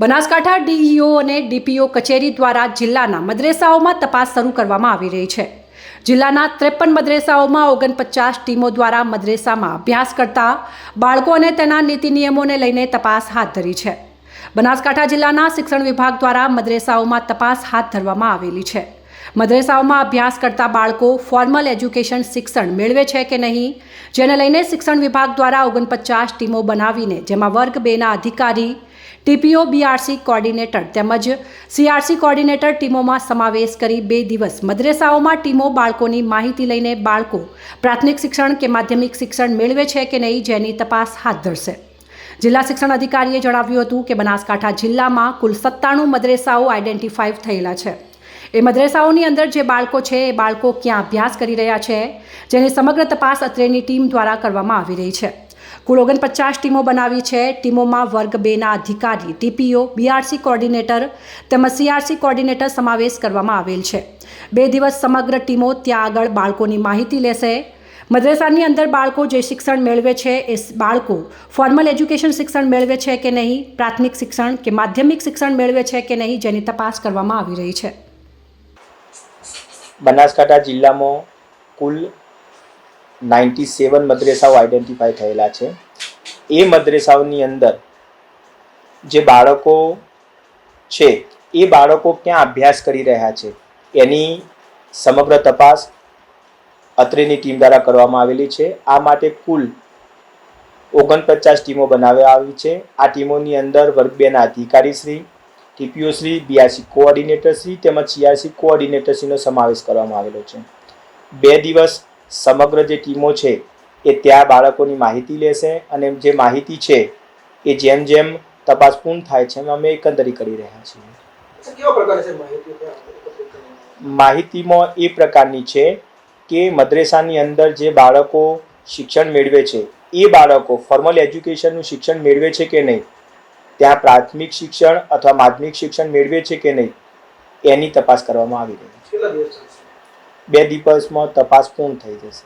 Banaskantha DEO અને DPO કચેરી દ્વારા જિલ્લાના મદ્રેસાઓમાં તપાસ શરૂ કરવામાં આવી રહી છે. જિલ્લાના ત્રેપન મદ્રેસાઓમાં ઓગણપચાસ ટીમો દ્વારા મદ્રેસામાં અભ્યાસ કરતા બાળકો અને તેના નીતિ નિયમોને લઈને તપાસ હાથ ધરી છે. બનાસકાંઠા જિલ્લાના શિક્ષણ વિભાગ દ્વારા મદ્રેસાઓમાં તપાસ હાથ ધરવામાં આવેલી છે. મદ્રેસાઓમાં અભ્યાસ કરતા બાળકો ફોર્મલ એજ્યુકેશન શિક્ષણ મેળવે છે કે નહીં, જેને લઈને શિક્ષણ વિભાગ દ્વારા ઓગણપચાસ ટીમો બનાવીને જેમાં વર્ગ બેના અધિકારી ટીપીઓ, બીઆરસી કોર્ડિનેટર તેમજ સીઆરસી કોર્ડિનેટર ટીમોમાં સમાવેશ કરી બે દિવસ મદ્રેસાઓમાં ટીમો બાળકોની માહિતી લઈને બાળકો પ્રાથમિક શિક્ષણ કે માધ્યમિક શિક્ષણ મેળવે છે કે નહીં જેની તપાસ હાથ ધરશે. જિલ્લા શિક્ષણ અધિકારીએ જણાવ્યું હતું કે બનાસકાંઠા જિલ્લામાં કુલ સત્તાણું મદ્રેસાઓ આઈડેન્ટિફાઈવ થયેલા છે. એ મદ્રેસાઓની અંદર જે બાળકો છે, એ બાળકો ક્યાં અભ્યાસ કરી રહ્યા છે, જેની સમગ્ર તપાસ અત્રેની ટીમ દ્વારા કરવામાં આવી રહી છે. કુલ ઓગણપચાસ ટીમો બનાવી છે. ટીમોમાં વર્ગ બેના અધિકારી, ટીપીઓ, બીઆરસી કોર્ડિનેટર તેમજ સીઆરસી કોર્ડિનેટર સમાવેશ કરવામાં આવેલ છે. બે દિવસ સમગ્ર ટીમો ત્યાં આગળ બાળકોની માહિતી લેશે. મદ્રેસાની અંદર બાળકો જે શિક્ષણ મેળવે છે, એ બાળકો ફોર્મલ એજ્યુકેશન શિક્ષણ મેળવે છે કે નહીં, પ્રાથમિક શિક્ષણ કે માધ્યમિક શિક્ષણ મેળવે છે કે નહીં જેની તપાસ કરવામાં આવી રહી છે. બનાસકાંઠા જિલ્લામાં કુલ નાઇન્ટી સેવન મદ્રેસાઓ આઈડેન્ટિફાય થયેલા છે. એ મદ્રેસાઓની અંદર જે બાળકો છે, એ બાળકો ક્યાં અભ્યાસ કરી રહ્યા છે, એની સમગ્ર તપાસ અત્રેની ટીમ દ્વારા કરવામાં આવેલી છે. આ માટે કુલ ઓગણપચાસ ટીમો બનાવવામાં આવી છે. આ ટીમોની અંદર વર્ગ બેના અધિકારીશ્રી TPO Shri, BRC coordinator Shri તેમજ સીઆરસી કોઓર્ડિનેટર શ્રીનો સમાવેશ કરવામાં આવેલો છે. બે દિવસ સમગ્ર જે ટીમો છે એ ત્યાં બાળકોની માહિતી લેશે અને જે માહિતી છે એ જેમ જેમ તપાસ પૂર્ણ થાય છે એમ અમે એકંદરી કરી રહ્યા છીએ? માહિતીમાં એ પ્રકારની છે કે મદ્રેસાની અંદર જે બાળકો શિક્ષણ મેળવે છે એ બાળકો ફોર્મલ એજ્યુકેશનનું શિક્ષણ મેળવે છે કે નહીં ત્યાં પ્રાથમિક શિક્ષણ અથવા માધ્યમિક શિક્ષણ મેળવે છે કે નહીં એની તપાસ કરવામાં આવી રહી છે. બે દિવસમાં તપાસ પૂર્ણ થઈ જશે.